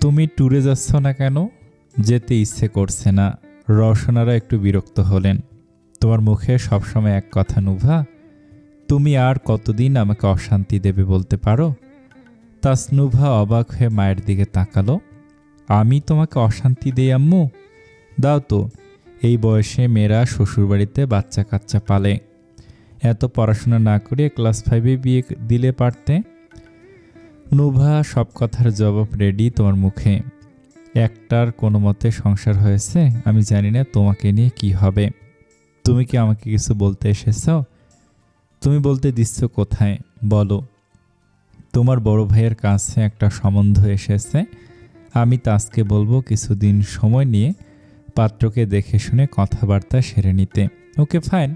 তুমি ট্যুরে যাচ্ছ না কেন? যেতে ইচ্ছে করছে না। রওশনারা একটু বিরক্ত হলেন। তোমার মুখে সবসময় এক কথা, নুভা। তুমি আর কতদিন আমাকে অশান্তি দেবে বলতে পারো? তাসনুভা অবাক হয়ে মায়ের দিকে তাকালো। আমি তোমাকে অশান্তি দেই, আম্মু? দাও তো। এই বয়সে মেয়েরা শ্বশুরবাড়িতে বাচ্চা কাচ্চা পালে। এত পড়াশোনা না করে ক্লাস ফাইভে বিয়ে দিলে পারতে? নুভা, সব কথার জবাব রেডি তোমার মুখে। একটার কোনো মতে সংসার হয়েছে? আমি জানি না তোমাকে নিয়ে কি হবে। তুমি কি আমাকে কিছু বলতে এসেছ? তুমি বলতে দিচ্ছ কোথায়? বলো। তোমার বড় ভাইয়ের কাছে একটা সম্বন্ধ এসেছে। আমি তাজকে বলব কিছুদিন সময় নিয়ে পাত্রকে দেখে শুনে কথাবার্তা সেরে নিতে। ওকে ফাইন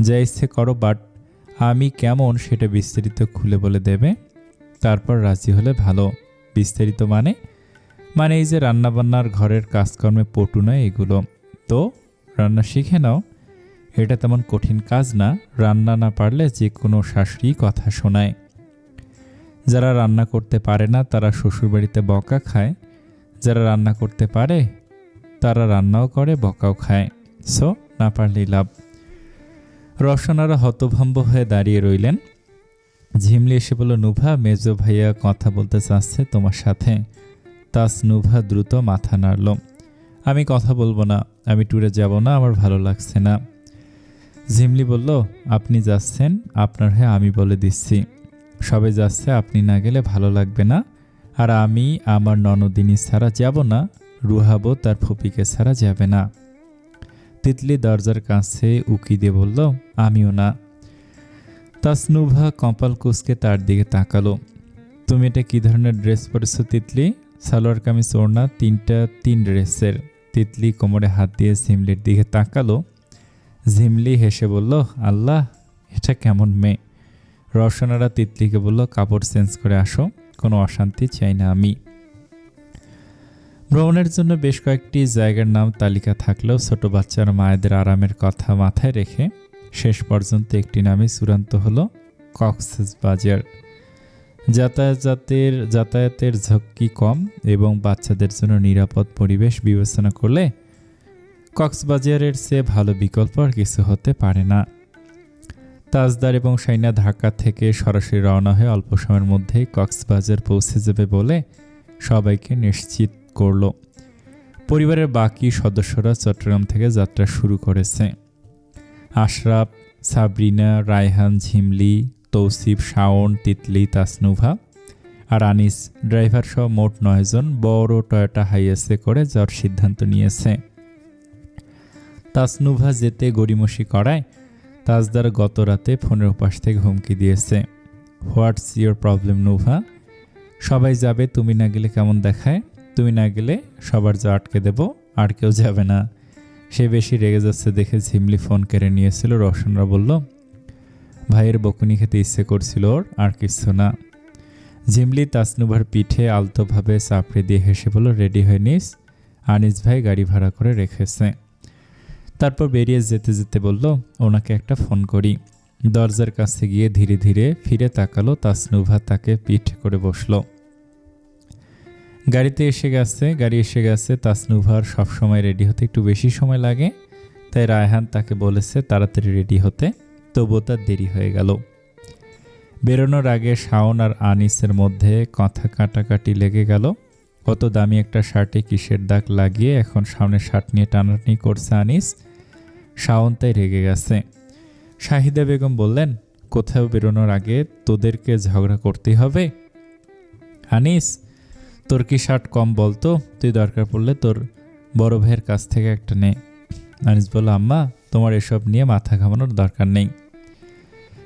যা ইচ্ছে করো বাট আমি কেমন সেটা বিস্তারিত খুলে বলে দেবে? তারপর রাজি হলে ভালো। বিস্তারিত মানে? মানে এই যে রান্নাবান্নার ঘরের কাজকর্মে পটু নয় এগুলো। তো, রান্না শিখে নাও। এটা তেমন কঠিন কাজ না, রান্না না পারলে যে কোনো শাশুড়ি কথা শোনায়। যারা রান্না করতে পারে না, তারা শ্বশুরবাড়িতে বকা খায়। যারা রান্না করতে পারে, তারা রান্নাও করে, বকাও খায়। সো, না পারলেই লাভ। রসনারা হতভম্ব হয়ে দাঁড়িয়ে রইলেন। ঝিমলি এসে বলল, নুভা, মেজো ভাইয়া কথা বলতে চাচ্ছে তোমার সাথে। তাস নুভা দ্রুত মাথা নাড়ল, আমি কথা বলব না, আমি ট্যুরে যাব না, আমার ভালো লাগছে না। ঝিমলি বলল, আপনি যাচ্ছেন, আপনার হয়ে আমি বলে দিচ্ছি। সবে যাচ্ছে, আপনি না গেলে ভালো লাগবে না। আর আমি আমার ননদিনী ছাড়া যাব না, রুহাবো তার ফুপিকে ছাড়া যাবে না। তিতলি দরজার কাছে উকি দিয়ে বলল, আমিও না। তাসনুভা কপাল কুসকে তার দিকে তাকালো। তুমি এটা কী ধরনের ড্রেস পরেছো, তিতলি? সালোয়ার কামিজ, ওড়না, তিনটা, তিন ড্রেসের। তিতলি কোমরে হাত দিয়ে ঝিমলির দিকে তাকালো। ঝিমলি হেসে বলল, আল্লাহ, এটা কেমন মেয়ে? রসনারা তিতলিকে বলল, কাপড় চেঞ্জ করে আসো, কোনো অশান্তি চাই না আমি। ভ্রমণের জন্য বেশ কয়েকটি জায়গার নাম তালিকা থাকলেও ছোট বাচ্চার মায়েদের আরামের কথা মাথায় রেখে শেষ পর্যন্ত একটি নামে চূড়ান্ত হল কক্সেস বাজার। যাতায়াতের যাতায়াতের ঝক্কি কম এবং বাচ্চাদের জন্য নিরাপদ পরিবেশ বিবেচনা করলে কক্সবাজারের চেয়ে ভালো বিকল্প আর কিছু হতে পারে না। তাজদার এবং সাইনা ঢাকা থেকে সরাসরি রওনা হয়ে অল্প সময়ের মধ্যেই কক্সবাজার পৌঁছে যাবে বলে সবাইকে নিশ্চিত করল। পরিবারের বাকি সদস্যরা চট্টগ্রাম থেকে যাত্রা শুরু করেছে। আশরাফ, সাবরিনা, রায়হান, ঝিমলি, তৌসিফ, শাওন, তিতলি, তাসনুভা আর আনিস ড্রাইভার সহ মোট নয়জন বড় টয়োটা হাইয়েসে করে যাওয়ার সিদ্ধান্ত নিয়েছে। তাসনুভা যেতে গড়িমসি করায় তাজদার গত রাতে ফোনের উপাস থেকে হুমকি দিয়েছে। What's your problem, Nuva? সবাই যাবে, তুমি না গেলে কেমন দেখায়? তুমি না গেলে সবার যা আটকে দেব, আর কেউ যাবে না। সে বেশি রেগে যাচ্ছে দেখে ঝিমলি ফোন কেড়ে নিয়েছিল। রওশনরা বলল, ভাইয়ের বকুনি খেতে ইচ্ছে করছিল ওর, আর কিছু না। ঝিমলি তাসনুভার পিঠে আলতোভাবে চাপড়ে দিয়ে হেসে বলল, রেডি হয়ে নিস। আনিস ভাই গাড়ি ভাড়া করে রেখেছে। তারপর বেরিয়ে যেতে যেতে বলল, ওনাকে একটা ফোন করি। দরজার কাছে গিয়ে ধীরে ধীরে ফিরে তাকালো তাসনুভা, তাকে পিঠ করে বসল। গাড়িতে এসে গেছে, গাড়ি এসে গেছে, তাসনুভার সবসময় রেডি হতে একটু বেশি সময় লাগে। তাই রায়হান তাকে বলেছে, তাড়াতাড়ি রেডি হতে। তবুও তার দেরি হয়ে গেল। বেরোনোর আগে শাওন আর আনিসের মধ্যে কথা কাটাকাটি লেগে গেল। কত দামি একটা শার্টে কিসের দাগ লাগিয়ে এখন সামনের শার্ট নিয়ে টানাটানি করছে আনিস। শাওন তাই রেগে গেছে। শাহিদা বেগম বললেন, কোথাও বেরোনোর আগে তোদেরকে ঝগড়া করতে হবে? আনিস তোর কি শার্ট কম বলতো? তুই দরকার পড়লে তোর বড় ভাইয়ের কাছ থেকে একটা নে। আনিস বলল, আম্মা, তোমার এসব নিয়ে মাথা ঘামানোর দরকার নেই।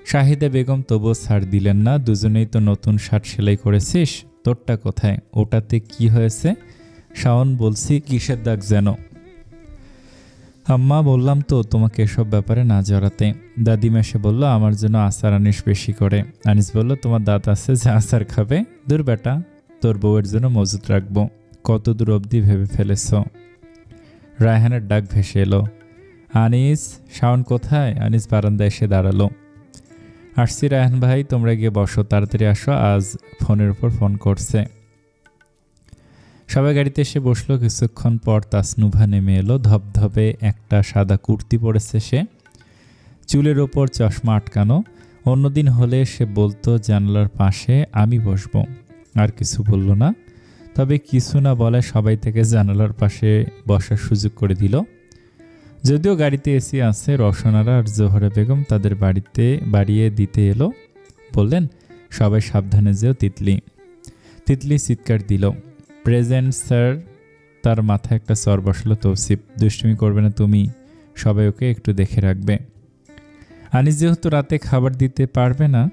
শাহিদা বেগম, তবুও ছাড় দিলেন না, দুজনেই তো নতুন শার্ট সেলাই করেছিস, তোরটা কোথায়? ওটাতে কি হয়েছে? শাওন বলছি, কিসের দাগ যেন? আম্মা, বললাম তো তোমাকে এসব ব্যাপারে না জড়াতে। দাদিমা এসে বলল, আমার জন্য আচার আনিস বেশি করে। আনিস বলল, তোমার দাঁত আছে যে আচার খাবে? দূর বেটা। তোর বউয়ের জন্য মজুত রাখব। কত দূর অবধি ভেবে ফেলেছ। রায়হানের ডাক ভেসে এলো। আনিস, শাওন কোথায়? আনিস বারান্দায় এসে দাঁড়াল। আসছি রায়হান ভাই, তোমরা গিয়ে বসো, তাড়াতাড়ি আসো, আজ ফোনের উপর ফোন করছে। সবাই গাড়িতে এসে বসল। কিছুক্ষণ পর তাসনুভা নেমে এলো। ধবধবে একটা সাদা কুর্তি পরেছে সে। চুলের ওপর চশমা আটকানো। অন্যদিন হলে সে বলতো, জানলার পাশে আমি বসবো। আর কিছু বলল না। তবে কিছু না বলে সবাই থেকে জানালার পাশে বসার সুযোগ করে দিল। যদিও গাড়িতে এসি আছে রসনারা আর জোহরা বেগম তাদের বাড়িতে বাড়িয়ে দিতে এলো। বললেন, সবাই সাবধানে যেও, তিতলি। তিতলি চিৎকার দিল। প্রেজেন্ট স্যার, তার মাথায় একটা চর বসালো তৌসিফ। দুষ্টুমি করবে না তুমি, সবাই ওকে একটু দেখে রাখবে। আনিস যেহেতু রাতে খাবার দিতে পারবে না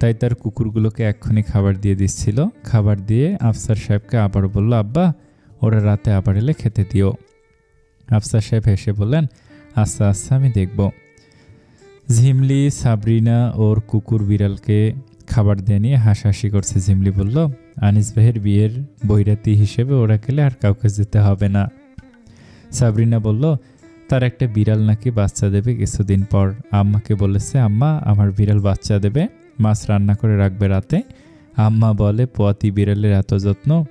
তাই তার কুকুরগুলোকে এক্ষুনি খাবার দিয়ে দিচ্ছিল। খাবার দিয়ে আফসার সাহেবকে আবার বলল, আব্বা, ওরা রাতে আবার এলে খেতে দিও। আফসার সাহেব হেসে বললেন আচ্ছা আচ্ছা আমি দেখব। ঝিমলি, সাবরিনা ওর কুকুর বিড়ালকে খাবার দিয়ে নিয়ে হাসাহাসি করছে। ঝিমলি বলল, আনিস ভাইয়ের বিয়ের বৈরাতি হিসেবে ওরা গেলে আর কাউকে যেতে হবে না। সাবরিনা বলল, তার একটা বিড়াল নাকি বাচ্চা দেবে কিছুদিন পর। আম্মাকে বলেছে, আম্মা, আমার বিড়াল বাচ্চা দেবে। মাছ রান্না করে রাখবে রাতে। আম্মা বলে, পোয়াতি বিড়ালের এত যত্ন,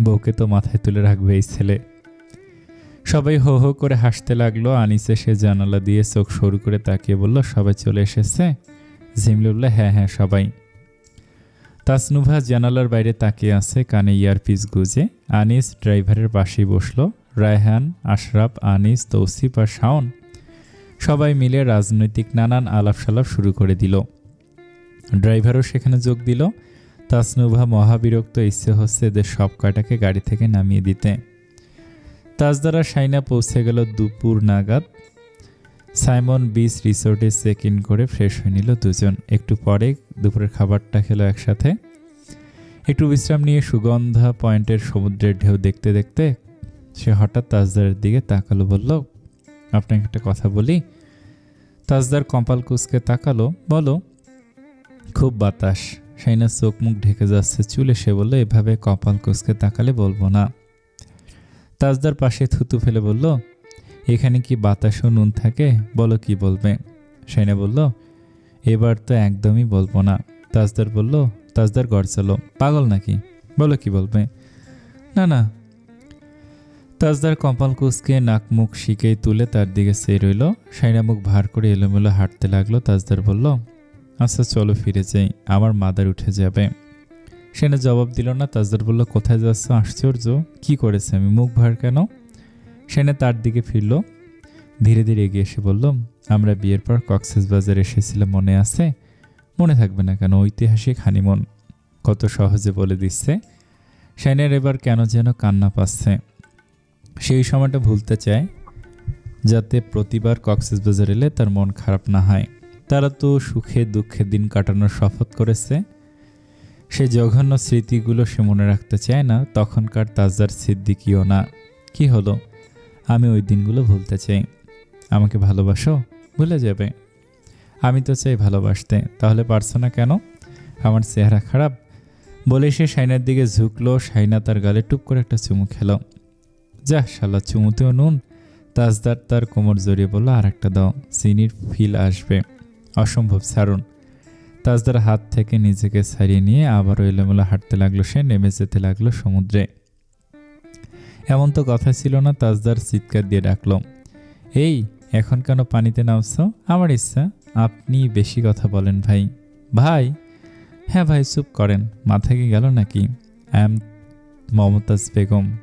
বউকে তো মাথায় তুলে রাখবে এই ছেলে। সবাই হো হো করে হাসতে লাগল। আনিসে সে জানালা দিয়ে চোখ সরু করে তাকিয়ে বলল, সবাই চলে এসেছে? ঝিমলি বলল হ্যাঁ হ্যাঁ সবাই। তাসনুভা জানালার বাইরে তাকিয়ে আছে, কানে ইয়ারপিস গুজে। আনিস ড্রাইভারের পাশেই বসল। রায়হান, আশরাফ, আনিস, তৌসিফ আর শাওন সবাই মিলে রাজনৈতিক নানান আলাপ সালাপ শুরু করে দিল। ড্রাইভারও সেখানে যোগ দিল। তাসনুভা মহাবিরক্ত ইচ্ছে হচ্ছে এদের সব কয়টাকে গাড়ি থেকে নামিয়ে দিতে। তাজদারা সাইনা পৌঁছে গেল দুপুর নাগাদ। সাইমন বিচ রিসোর্টে চেক ইন করে ফ্রেশ হয়ে নিল দুজন। একটু পরে দুপুরের খাবারটা খেলো একসাথে। একটু বিশ্রাম নিয়ে সুগন্ধা পয়েন্টের সমুদ্রের ঢেউ দেখতে দেখতে সে হঠাৎ তাজদারের দিকে তাকালো, বলল, আপনাকে একটা কথা বলি? তাজদার কপাল কুচকে তাকালো, বলো। খুব বাতাস। সাইনার চোখ মুখ ঢেকে যাচ্ছে, চুলে সে বলল, এভাবে কপাল কুচকে তাকালে বলব না। তাজদার পাশে থুতু ফেলে বলল, এখানে কি বাতাস ও নুন থাকে? বলো কি বলবে? সাইনা বলল, এবার তো একদমই বলব না। তাজদার বলল, তাজদার গড় চলো। পাগল নাকি? বলো কি বলবে? না না। তাজদার কপাল কুচকে, নাক মুখ শিকেই তুলে তার দিকে চেয়ে রইল। সাইনা মুখ ভার করে এলোমেলো হাঁটতে লাগল। তাজদার বলল আচ্ছা চলো ফিরে যাই। আমার মাদার উঠে যাবে। সেনা জবাব দিল, না, তাজদার বলল, কোথায় যাচ্ছ? আশ্চর্য। কি করেছে? আমি মুখ ভার কেন? সেনা তার দিকে ফিরল। ধীরে ধীরে এগিয়ে এসে বলল, আমরা বিয়ের পর কক্সেস বাজার এসেছিলাম, মনে আছে? মনে থাকবে না কেন? ঐতিহাসিক হানিমন। কত সহজে বলে দিচ্ছে। সেনের এবার কেন যেন কান্না পাচ্ছে। সেই সময়টা ভুলতে চায়, যাতে প্রতিবার কক্সেস বাজার এলে তার মন খারাপ না হয়। তারা তো সুখে দুঃখে দিন কাটানোর শপথ করেছে। সে জঘন্য স্মৃতিগুলো সে মনে রাখতে চায় না। তখনকার তাজার সিদ্দিকিও না। কি হলো? আমি ওই দিনগুলো ভুলতে চাই। আমাকে ভালোবাসো? ভুলে যাবে। আমি তো চাই ভালোবাসতে। তাহলে পারছ না কেন? আমার চেহারা খারাপ। বলে সে সাইনার দিকে ঝুঁকলো। সাইনা তার গালে টুপ করে একটা চুমু খেলো। যা শালা, চুমুতেও নুন। তাজদার তার কোমর জড়িয়ে বলল আর একটা দাও। চিনির ফিল আসবে। অসম্ভব, ছাড়ুন। তাজদার হাত থেকে নিজেকে ছাড়িয়ে নিয়ে আবারও এলোমেলো হাঁটতে লাগল সে, নেমে যেতে লাগল সমুদ্রে। এমন তো কথা ছিল না, তাজদার চিৎকার দিয়ে ডাকলো। এই, এখন কেন পানিতে নামছো? আমার ইচ্ছা, আপনি বেশি কথা বলেন ভাই। ভাই? হ্যাঁ ভাই, চুপ করেন, মাথা কি গেল নাকি? I am Momtaz Begum.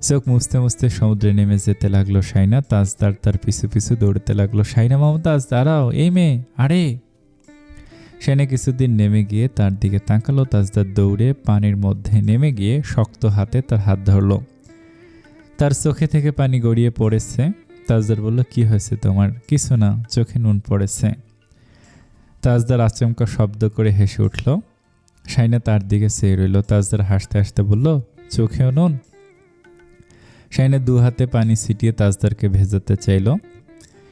চোখ মুছতে মুছতে সমুদ্রে নেমে যেতে লাগল সাইনা তাজদার তার পিছু পিছু দৌড়তে লাগল। সাইনা মমতাজ, দাঁড়াও, এই মেয়ে, আরে। সেনে কিছুদিন নেমে গিয়ে তার দিকে তাকালো। তাজদার দৌড়ে পানির মধ্যে নেমে গিয়ে শক্ত হাতে তার হাত ধরল। তার চোখে থেকে পানি গড়িয়ে পড়েছে। তাজদার বলল, কি হয়েছে তোমার? কিছু না, চোখে নুন পড়েছে। তাজদার আচমকা শব্দ করে হেসে উঠল। সাইনা তার দিকে চেয়ে রইল। তাজদার হাসতে হাসতে বলল, চোখেও নুন? শাইনের দু হাতে পানি ছিটিয়ে তাজদারকে ভেজাতে চাইল,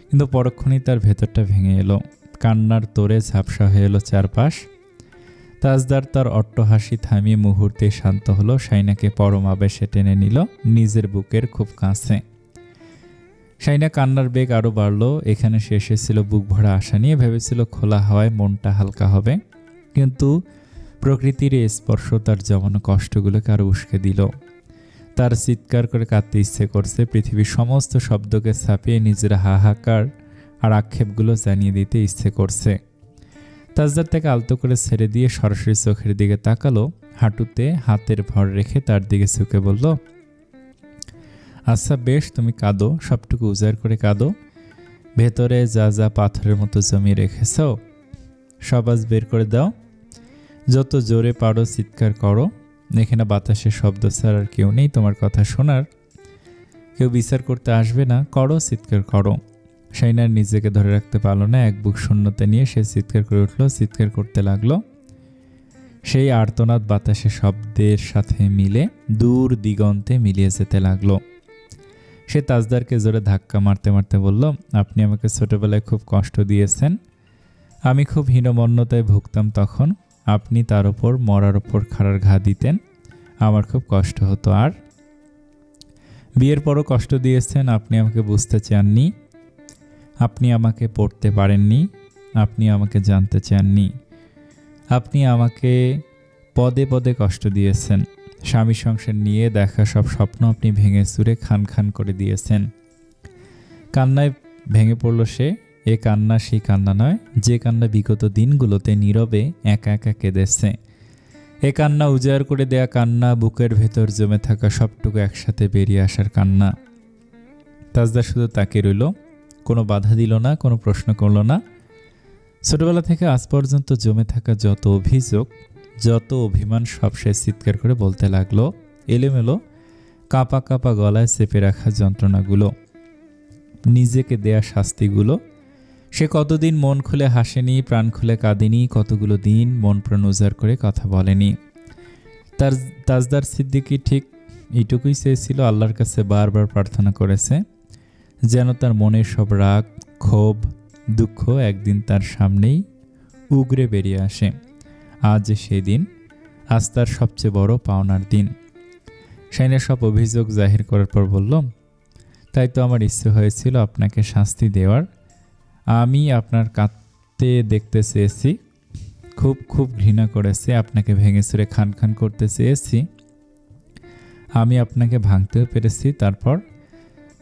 কিন্তু পরক্ষণেই তার ভেতরটা ভেঙে এলো। কান্নার তোরে ঝাপসা হয়ে এলো চারপাশ। তাজদার তার অট্টহাসি থামিয়ে মুহূর্তে শান্ত হলো সাইনাকে পরম আবেশে টেনে নিল নিজের বুকের খুব কাছে। সাইনা কান্নার বেগ আরও বাড়ল, এখানে সে এসেছিল বুক ভরা আশা নিয়ে, ভেবেছিল খোলা হওয়ায় মনটা হালকা হবে। কিন্তু প্রকৃতির স্পর্শ তার জমানো কষ্টগুলোকে আরও উস্কে দিল। তার চিৎকার করে কাঁদতে ইচ্ছে করছে, পৃথিবীর সমস্ত শব্দকে ছাপিয়ে নিজের হাহাকার আর আক্ষেপগুলো জানিয়ে দিতে ইচ্ছে করছে। তাজদার তাকে আলতো করে ছেড়ে দিয়ে সরাসরি চোখের দিকে তাকালো, হাঁটুতে হাতের ভর রেখে তার দিকে চুকে বলল আচ্ছা বেশ, তুমি কাঁদো, সবটুকু উজাড় করে কাঁদো। ভেতরে যা যা পাথরের মতো জমিয়ে রেখেছ, সব আজ বের করে দাও। যত জোরে পারো চিৎকার করো এখানে বাতাসের শব্দ ছাড়া আর কেউ নেই তোমার কথা শোনার। কেউ বিচার করতে আসবে না। করো চিৎকার করো। সাইনার নিজেকে ধরে রাখতে পারল না। এক বুক শূন্যতা নিয়ে সে চিৎকার করে উঠল চিৎকার করতে লাগল। সেই আর্তনাদ বাতাসের শব্দের সাথে মিলে, দূর দিগন্তে মিলিয়ে যেতে লাগল। সে তাজদারকে জোরে ধাক্কা মারতে মারতে বলল, আপনি আমাকে ছোটোবেলায় খুব কষ্ট দিয়েছেন। আমি খুব হীনমন্যতায় ভুগতাম তখন। আপনি তার ওপর মরার ওপর খাড়ার ঘা দিতেন। আমার খুব কষ্ট হতো আর। বিয়ের পরও কষ্ট দিয়েছেন, আপনি আমাকে বুঝতে চাননি। আপনি আমাকে পড়তে পারেননি, আপনি আমাকে জানতে চাননি। আপনি আমাকে পদে পদে কষ্ট দিয়েছেন। স্বামী সংসার নিয়ে দেখা সব স্বপ্ন আপনি ভেঙে চুরে খান খান করে দিয়েছেন। কান্নায় ভেঙে পড়ল সে। এ কান্না সেই কান্না নয়, যে কান্না বিগত দিনগুলোতে নীরবে একা একা কেঁদেছে। এ কান্না উজাড় করে দেয়া কান্না, বুকের ভেতর জমে থাকা সবটুকু একসাথে বেরিয়ে আসার কান্না। তাজদা শুধু তাকে রইল, কোনো বাধা দিল না, কোনো প্রশ্ন করল না। ছোটবেলা থেকে আজ পর্যন্ত জমে থাকা যত অভিযোগ, যত অভিমান, সব সে চিৎকার করে বলতে লাগল, এলোমেলো, কাঁপা কাঁপা গলায় চেপে রাখা যন্ত্রণাগুলো, নিজেকে দেয়া শাস্তিগুলো সে কতদিন মন খুলে হাসেনি, প্রাণ খুলে কাঁদেনি, কতগুলো দিন মন প্রাণ উজাড় করে কথা বলেনি। তার, তাজদার সিদ্দিকি ঠিক এইটুকুই চেয়েছিল, আল্লাহর কাছে বারবার প্রার্থনা করেছে, যেন তার মনের সব রাগ, ক্ষোভ, দুঃখ একদিন তার সামনেই উগরে বেরিয়ে আসে। আজ সেই দিন, আজ তার সবচেয়ে বড় পাওনার দিন। সাইনের সব অভিযোগ জাহির করার পর বললাম তাই তো আমার ইচ্ছে হয়েছিল আপনাকে শাস্তি দেওয়ার আমি আপনার কাঁদতে দেখতে চেয়েছি, খুব খুব ঘৃণা করেছে, আপনাকে ভেঙে চুরে খান খান করতে চেয়েছি। আমি আপনাকে ভাঙতেও পেরেছি, তারপর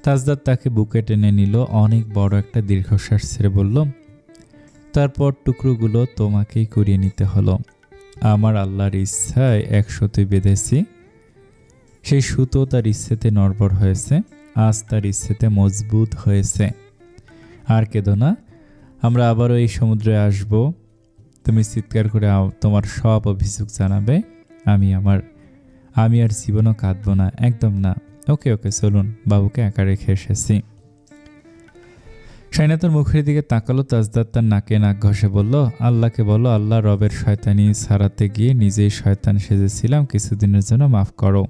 তাজদার তাকে বুকে টেনে নিল, অনেক বড় একটা দীর্ঘশ্বাস ছেড়ে বলল, তারপর টুকরোগুলো তোমাকেই করিয়ে নিতে হলো। আমার আল্লাহর ইচ্ছায় এক সুতোয় বেঁধেছি। সেই সুতো তার ইচ্ছেতে নড়বড় হয়েছে, আজ তার ইচ্ছেতে মজবুত হয়েছে। আর কেঁদো না। আমরা আবারও এই সমুদ্রে আসব। তুমি চিৎকার করে তোমার সব অভিযোগ জানাবে। আমি আমার, আমি আর জীবনও কাঁদবো না, একদম না। ওকে ওকে, চলুন, বাবুকে একা রেখে এসেছি। সাইনাতের মুখের দিকে তাকালো তাজদার তার নাকে নাক ঘষে বলল, আল্লাহকে বলো, আল্লাহ রবের শয়তানি সারাতে গিয়ে নিজেই শয়তান সেজেছিলাম, কিছুদিনের জন্য মাফ করো।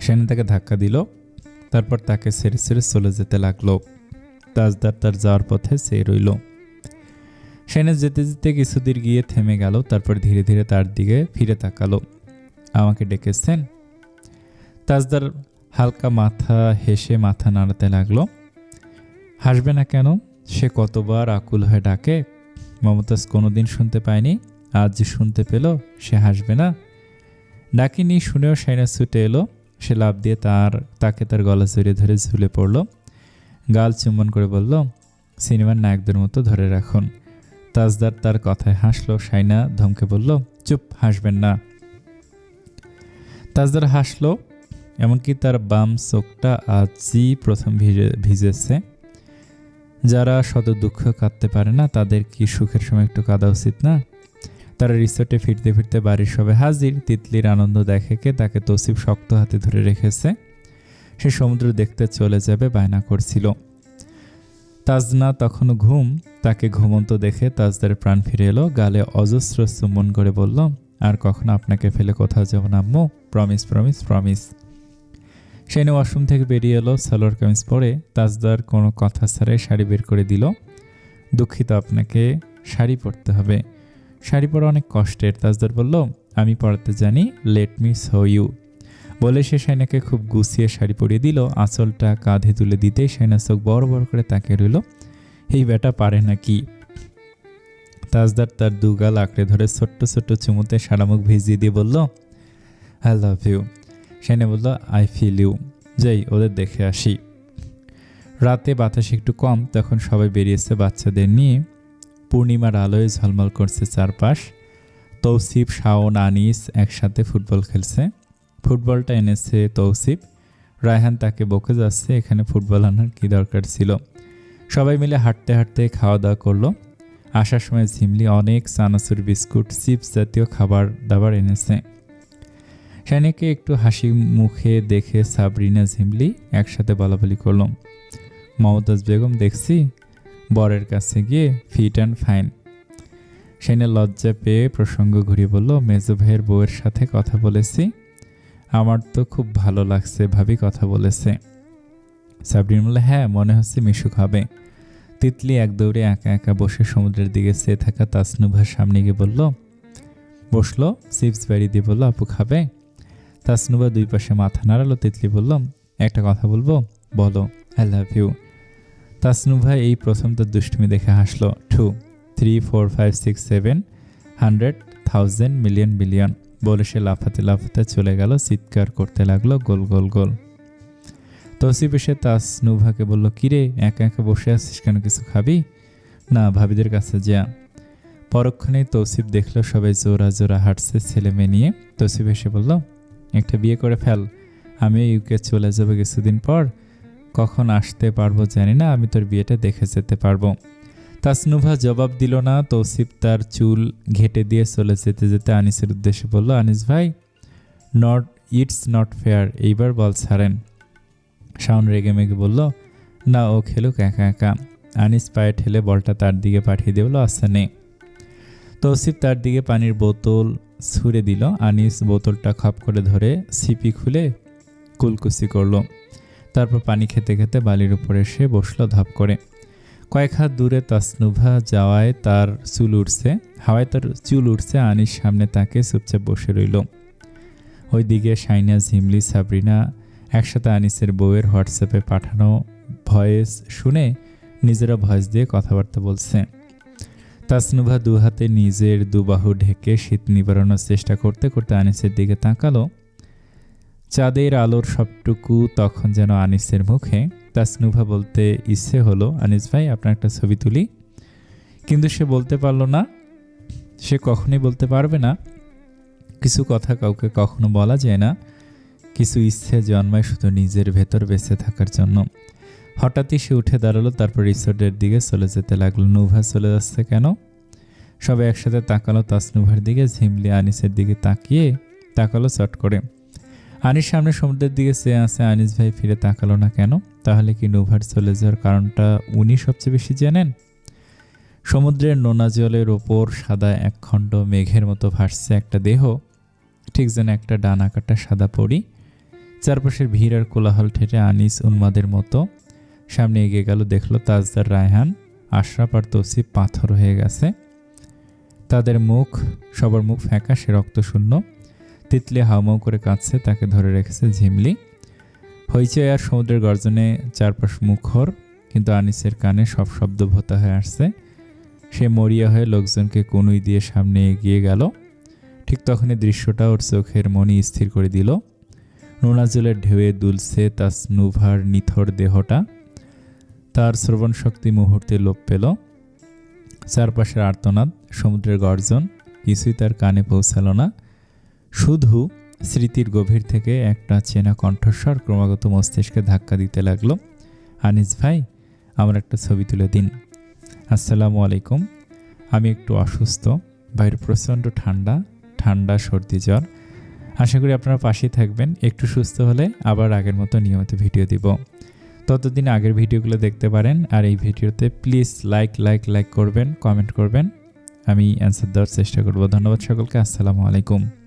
সেনা তাকে ধাক্কা দিল, তারপর তাকে ছেড়ে ছেড়ে চলে যেতে লাগল। তাজদার তার যাওয়ার পথে চেয়ে রইল। সেনে যেতে যেতে কিছুদিন গিয়ে থেমে গেল, তারপর ধীরে ধীরে তার দিকে ফিরে তাকালো। আমাকে ডেকেছেন? তাজদার হালকা মাথা হেসে মাথা নাড়াতে লাগল। হাসবে না কেন? সে কতবার আকুল হয়ে ডাকে। মমতাজ কোনোদিন শুনতে পায়নি, আজ যে শুনতে পেল, সে হাসবে না। ডাকিনি শুনেও সাইনা ছুটে এলো। সে লাভ দিয়ে তার, তাকে তার গলা জড়িয়ে ধরে ঝুলে পড়ল। গাল চুম্বন করে বলল, সিনেমার নায়কদের মতো ধরে রাখুন। তাজদার তার কথায় হাসলো সাইনা ধমকে বলল, চুপ, হাসবেন না। তাজদার হাসলো, এমনকি তার বাম চোখটা আজই প্রথম ভিজে, ভিজেছে। যারা শত দুঃখ কাঁদতে পারে না, তাদের কি সুখের সময় একটু কাঁদা উচিত না? তারা রিসোর্টে ফিরতে ফিরতে বাড়ির সবে হাজির, তিতলির আনন্দ দেখে কে তাকে তসিফ শক্ত হাতে ধরে রেখেছে? সে সমুদ্র দেখতে চলে যাবে, বায়না করছিল। তাজনা তখনও ঘুম, তাকে ঘুমন্ত দেখে তাজদার প্রাণ ফিরে এলো, গালে অজস্র চুম্বন করে বলল, আর কখনো আপনাকে ফেলে কোথাও যাব না, আম্মু? প্রমিস প্রমিস প্রমিস সেনে ওয়াশরুম থেকে বেরিয়ে এলো, সালোয়ার কামিজ পরে তাজদার কোনো কথা ছাড়াই শাড়ি বের করে দিল। দুঃখিত আপনাকে, শাড়ি পরতে হবে। শাড়ি পরা অনেক কষ্টের, তাজদার বলল, আমি পড়াতে জানি লেট মি সো ইউ বলে সে সাইনাকে খুব গুছিয়ে শাড়ি পরিয়ে দিল, আঁচলটা কাঁধে তুলে দিতেই সাইনা চোখ বড় বড় করে তাকে রইল। এই বেটা, পারে না কি তাজদার তার দুগাল আঁকড়ে ধরে ছোট্ট ছোট্ট চুমুতে সারামুখ ভিজিয়ে দিয়ে বলল আই লাভ ইউ সেনে বলল আই ফিল ইউ যাই, ওদের দেখে আসি। রাতে বাতাস একটু কম, তখন সবাই বেরিয়েছে বাচ্চাদের নিয়ে। পূর্ণিমার আলোয় ঝলমল করছে চারপাশ। তৌসিফ, শাওন, আনিস একসাথে ফুটবল খেলছে। ফুটবলটা এনেছে তৌসিফ। রায়হান তাকে বকে যাচ্ছে, এখানে ফুটবল আনার কী দরকার ছিল? সবাই মিলে হাঁটতে হাঁটতে খাওয়া দাওয়া করল। আসার সময় ঝিমলি অনেক চানাচুর, বিস্কুট, চিপস জাতীয় খাবার দাবার এনেছে। সেনেকে একটু হাসি মুখে দেখে সাবরিনা, ঝিমলি একসাথে বলাবলি করল, মমতাজ বেগম, দেখছি বরের কাছে গিয়ে ফিট অ্যান্ড ফাইন সেনে লজ্জা পেয়ে প্রসঙ্গ ঘুরিয়ে বলল, মেজো ভাইয়ের বউয়ের সাথে কথা বলেছি আমার তো খুব ভালো লাগছে, ভাবি কথা বলেছে। সাবরিন বলল হ্যাঁ মনে হচ্ছে মিশুক হবে। তিতলি এক দৌড়ে একা একা বসে সমুদ্রের দিকে চেয়ে থাকা তাসনুভার সামনে গিয়ে বলল, বসল, চিপস বাড়ি দিয়ে বলল, আপু খাবে? তাসনুভা দুই পাশে মাথা নাড়ালো, তিতলি বলল, একটা কথা বলব? বলো আই লাভ ইউ তাসনুভা এই প্রথম তার দুষ্টুমি দেখে হাসলো, two, three, four, five, six, seven, hundred, thousand, million, billion. বলে সে লাফাতে লাফাতে চলে গেল, চিৎকার করতে লাগল, গোল গোল গোল। তসিফ এসে তাসনুভাকে বলল, কিরে, একা একা বসে আছিস কেন? কিছু খাবি? না, ভাবিদের কাছে যা। পরক্ষণেই তৌসিফ দেখল সবাই জোড়া জোড়া হাঁটছে ছেলে মেয়ে নিয়ে। তৌসিফ এসে বলল, একটা বিয়ে করে ফেল। আমি ইউকে চলে যাব কিছুদিন পর। কখন আসতে পারব জানি না, আমি তোর বিয়েটা দেখে যেতে পারব। তাসনুভা জবাব দিল না, তৌসিফ তার চুল ঘেটে দিয়ে চলে যেতে যেতে আনিসের উদ্দেশ্যে বলল, আনিস ভাই নট ইটস নট ফেয়ার এইবার বল ছাড়েন। শাওন রেগে মেগে বলল, না, ও খেলুক একা একা। আনিস পায়ে ঠেলে বলটা তার দিকে পাঠিয়ে দিয়ে বলল আচ্ছা নে। তৌসিফ তার দিকে পানির বোতল ছুঁড়ে দিল। আনিস বোতলটা খাপ করে ধরে সিপি খুলে কুলকুচি করল। তারপর পানি খেতে খেতে বালির উপরে এসে বসল ধাপ করে। কয়েক হাত দূরে তাসনুভা যাওয়ায় তার চুল উঠছে হাওয়ায় তার চুল উঠছে আনিস সামনে তাকে চুপচাপ বসে রইল। ওইদিকে সাইনা ঝিমলি, সাবরিনা একসাথে আনিসের বউয়ের হোয়াটসঅ্যাপে পাঠানো ভয়েস শুনে নিজেরা ভয়েস দিয়ে কথাবার্তা বলছে। তাসনুভা দু হাতে নিজের দুবাহু ঢেকে শীত নিবারণের চেষ্টা করতে করতে আনিসের দিকে তাকালো। চাঁদের আলোর সবটুকু তখন যেন আনিসের মুখে। তাসনুভা বলতে ইচ্ছে হলো, আনিস ভাই, আপনার একটা ছবি তুলি। কিন্তু সে বলতে পারল না। সে কখনোই বলতে পারবে না। কিছু কথা কাউকে কখনো বলা যায় না। কিছু ইচ্ছে জন্মায় শুধু নিজের ভেতর বেঁচে থাকার জন্য। হঠাৎই সে উঠে দাঁড়াল, তারপর রিসোর্টের দিকে চলে যেতে লাগল। নুভা চলে যাচ্ছে কেন? সবাই একসাথে তাকালো। তাসনুভার দিকে ঝিমলি আনিসের দিকে তাকিয়ে তাকালো চট করে। আনিস সামনে সমুদ্রের দিকে চেয়ে আছে, আনিস ভাই ফিরে তাকালো না কেন? তাহলে কি নোভার চলে যাওয়ার কারণটা উনি সবচেয়ে বেশি জানেন? সমুদ্রের নোনা জলের ওপর সাদা একখণ্ড মেঘের মতো ভাসছে একটা দেহ, ঠিক যেন একটা ডানা কাটা সাদা পড়ি চারপাশের ভিড় আর কোলাহল ঠেটে আনিস উন্মাদের মতো সামনে এগিয়ে গেল, দেখল তাজদার রায়হান, আশরাফ আর তসিফ পাথর হয়ে গেছে। তাদের মুখ, সবার মুখ ফ্যাকাশে রক্তশূন্য। তিতলি হাউমাউ করে কাঁদছে, তাকে ধরে রেখেছে ঝিমলি। হইচই আর সমুদ্রের গর্জনে চারপাশ মুখর, কিন্তু আনিসের কানে সব শব্দ ভোতা হয়ে আসছে। সে মরিয়া হয়ে লোকজনকে কনুই দিয়ে সামনে এগিয়ে গেল। ঠিক তখনই দৃশ্যটা ওর চোখের মনি স্থির করে দিল। নোনাজলের ঢেউয়ে দুলছে তার স্নুভার নিথর দেহটা। তার শ্রবণ শক্তি মুহূর্তে লোপ পেল। চারপাশের আর্তনাদ, সমুদ্রের গর্জন, কিছুই তার কানে পৌঁছালো না। শুধু স্মৃতির গভীর থেকে একটা চেনা কণ্ঠস্বর ক্রমাগত মস্তিষ্কে ধাক্কা দিতে লাগল। আনিস ভাই, আমার একটা ছবি তুলে দিন। আসসালামু আলাইকুম। আমি একটু অসুস্থ, বাইরে প্রচণ্ড ঠান্ডা ঠান্ডা, সর্দি, জ্বর। আশা করি আপনারা পাশেই থাকবেন। একটু সুস্থ হলে আবার আগের মতো নিয়মিত ভিডিও দিব। ততদিন আগের ভিডিওগুলো দেখতে পারেন আর এই ভিডিওতে প্লিজ লাইক লাইক লাইক করবেন, কমেন্ট করবেন। আমি অ্যান্সার দেওয়ার চেষ্টা করব। ধন্যবাদ সকলকে। আসসালামু আলাইকুম।